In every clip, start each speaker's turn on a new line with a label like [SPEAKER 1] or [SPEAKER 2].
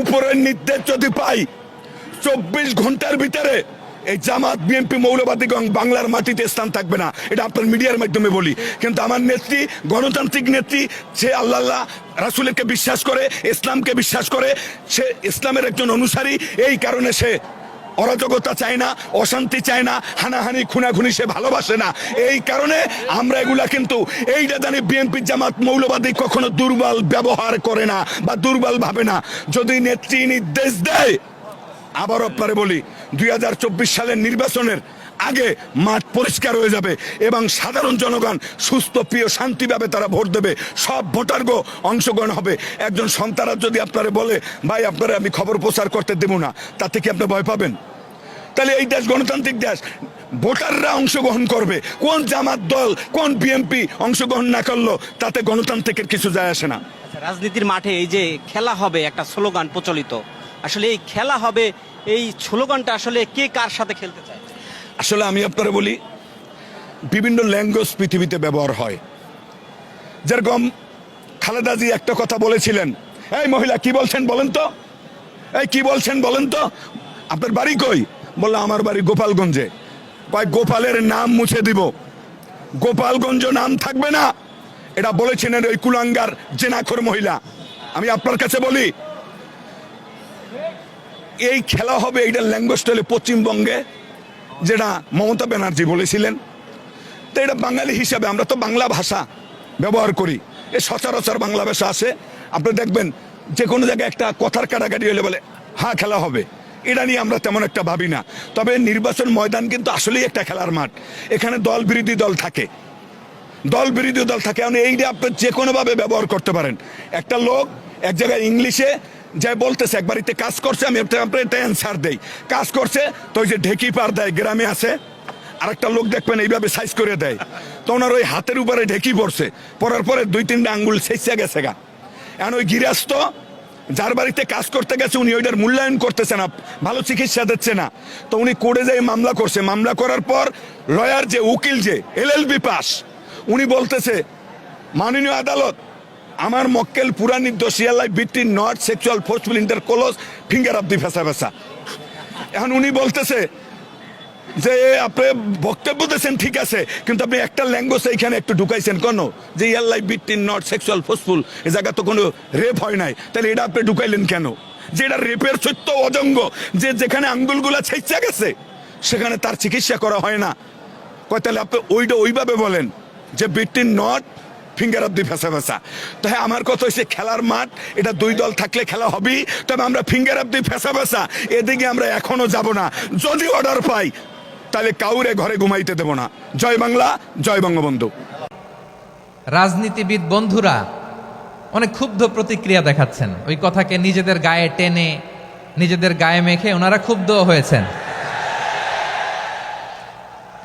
[SPEAKER 1] উপরের নির্দেশ যদি পাই, চব্বিশ ঘণ্টার ভিতরে এই জামাত বিএনপি মৌলবাদী মৌলবাদীগণ বাংলার মাটিতে স্থান থাকবে না। এটা আপনার মিডিয়ার মাধ্যমে বলি। কিন্তু আমার নেত্রী, গণতান্ত্রিক নেত্রী, সে আল্লাহ আল্লাহ রাসুলকে বিশ্বাস করে, ইসলামকে বিশ্বাস করে, সে ইসলামের একজন অনুসারী, এই কারণে সে অরাজকতা চায় না, অশান্তি চায় না, হানাহানি, খুনাখুনি সে ভালোবাসে না। এই কারণে আমরা এগুলা কিন্তু এইটা জানি বিএনপি জামাত মৌলবাদী কখনো দুর্বল ব্যবহার করে না বা দুর্বল ভাবে না। যদি নেত্রী নির্দেশ দেয় আবার আপনারে বলি, দুই হাজার চব্বিশ সালের নির্বাচনের আগে মাঠ পরিষ্কার হয়ে যাবে এবং সাধারণ জনগণ সুস্থ প্রিয় শান্তিভাবে তারা ভোট দেবে। সব ভোটারগো অংশগ্রহণ হবে। একজন সন্তানরা যদি আপনারে বলে ভাই আপনারা আমি খবর প্রচার করতে দেব না তাতে কি আপনি ভয় পাবেন? তাহলে এই দেশ গণতান্ত্রিক দেশ। ভোটাররা অংশগ্রহণ করবে। কোন জামাত দল কোন বিএমপি অংশগ্রহণ না করল তাতে গণতান্ত্রিকের কিছু যায় আসে না।
[SPEAKER 2] আচ্ছা, রাজনীতির মাঠে এই যে খেলা হবে একটা স্লোগান প্রচলিত আসলে এই খেলা হবে এই স্লোগানটা আসলে কে কার সাথে খেলতে চায়?
[SPEAKER 1] আসলে আমি আপনারা বলি, বিভিন্ন ল্যাঙ্গুয়েজ পৃথিবীতে ব্যবহার হয়। যেরকম খালেদাজি একটা কথা বলেছিলেন, এই মহিলা, কি বলছেন বলেন তো? এই কি বলছেন বলেন তো? আপনার বাড়ি কই? বলল আমার বাড়ি গোপালগঞ্জে। কয়, গোপালের নাম মুছে দিব। গোপালগঞ্জ নাম থাকবে না। এটা বলেছিলেন ওই কুলাঙ্গার জেনাখোর মহিলা। আমি আপনার কাছে বলি, এই খেলা হবে এইটা ল্যাঙ্গুয়েজ পশ্চিমবঙ্গে যেটা মমতা ব্যানার্জি বলেছিলেন, তো এটা বাঙালি হিসাবে আমরা তো বাংলা ভাষা ব্যবহার করি। এ সচরাচর বাংলা ভাষা আছে। আপনি দেখবেন যে কোনো জায়গায় একটা কথার কাটাকাটি হলে বলে হ্যাঁ খেলা হবে। এটা নিয়ে আমরা তেমন একটা ভাবি না। তবে নির্বাচন ময়দান কিন্তু আসলেই একটা খেলার মাঠ। এখানে দল বিরোধী দল থাকে। দল বিরোধী দল থাকে। আপনি এইটা আপনি যে কোনোভাবে ব্যবহার করতে পারেন। একটা লোক এক জায়গায় ইংলিশে যে বলতেছে এক বাড়িতে কাজ করছে, আমি অ্যান্সার দেই। কাজ করছে, তো ওই যে ঢেকি পার দেয়, গ্রামে আছে। আর একটা লোক দেখবেন, এইভাবে সাইজ করে দেয়। তো ওনার ওই হাতের উপরে ঢেকি পড়ছে। পড়ার পরে দুই তিনটা আঙ্গুল শেষে গেছে গা। এখন ওই গিরাস্ত যার বাড়িতে কাজ করতে গেছে, উনি ওইটার মূল্যায়ন করতেছে না, ভালো চিকিৎসা দিচ্ছে না। তো উনি কোর্টে যাই মামলা করছে। মামলা করার পর লয়ার যে, উকিল যে, এল এলএলবি পাস, উনি বলতেছে, মাননীয় আদালত আমার মক্কেল পুরা নির্দোষ ইয়ালাই বিটি not sexual forceful intercourse finger of the ফেসা ফেসা। এখন উনি বলতেছে যে আপনি বক্তব্য দিয়েছেন, ঠিক আছে, কিন্তু আপনি একটা ল্যাঙ্গুয়েজ এইখানে একটু ঢুকাইছেন কেন? যে ইয়াল্লাই বিটিন নট সেক্সুয়াল ফোর্সফুল এ জায়গা তো কোনো রেপ হয় নাই। তাহলে এটা আপনি ঢুকাইলেন কেন? যে এটা রেপের সত্য অজঙ্গ, যে যেখানে আঙ্গুলগুলা ছেঁচা গেছে, সেখানে তার চিকিৎসা করা হয় না। কয়, তাহলে আপনি ওইটা ওইভাবে বলেন যে বিটিন নট ফিঙ্গার অব দি ফেসা ফেসা তো হ্যাঁ আমার কথা হচ্ছে খেলার মাঠ, এটা দুই দল থাকলে খেলা হবেই, তবে আমরা ফিঙ্গার অব দি ফেসা ফেসা এদিকে আমরা এখনও যাব না। যদি অর্ডার পাই, তাহলে কাউরে ঘরে ঘুমাইতে দেব না। জয় বাংলা, জয় বঙ্গবন্ধু।
[SPEAKER 3] রাজনীতিবিদ বন্ধুরা, অনেক ক্ষুব্ধ প্রতিক্রিয়া দেখাচ্ছেন। ওই কথাকে নিজেদের গায়ে টেনে, নিজেদের গায়ে মেখে ওনারা ক্ষুব্ধ হয়েছেন।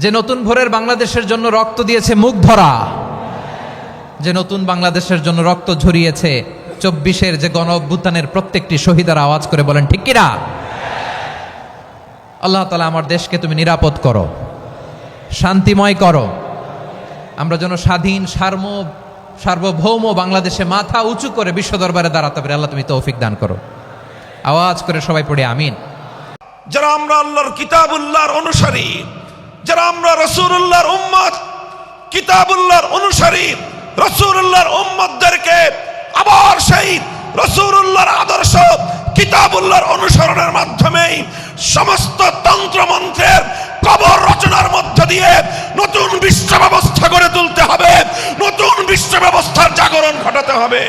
[SPEAKER 3] যে নতুন ভোরের বাংলাদেশের জন্য রক্ত দিয়েছে মুখ ধরা, যে নতুন বাংলাদেশের জন্য রক্ত ঝরিয়েছে চব্বিশের যে গণ অভ্যুত্থানের প্রত্যেকটি শহীদার আওয়াজ করে বলেন, ঠিক কিনা? আল্লাহ তালা আমার দেশকে তুমি নিরাপদ করো, শান্তিময় করো, আমরা যেন স্বাধীন, সার্ম, সার্বভৌম বাংলাদেশে মাথা উঁচু করে বিশ্ব দরবারে দাঁড়াতে পারি। আল্লাহ তুমি তৌফিক দান করো। আওয়াজ করে সবাই পড়ে, আমিন।
[SPEAKER 4] যারা আমরা আল্লাহর কিতাবুল্লাহর অনুসারী যারা আমরা রসুল্লাহর উম্মত, কিতাবুল্লাহর অনুসারী রসুল্লাহর উম্মতদেরকে আবার সেই রসুল্লাহর আদর্শ, কিতাবুল্লাহর অনুসরণের মাধ্যমেই সমস্ত তন্ত্রমন্ত্রের কবর রচনার মধ্য দিয়ে নতুন বিশ্ব ব্যবস্থা গড়ে তুলতে হবে, নতুন বিশ্ব ব্যবস্থার জাগরণ ঘটাতে হবে।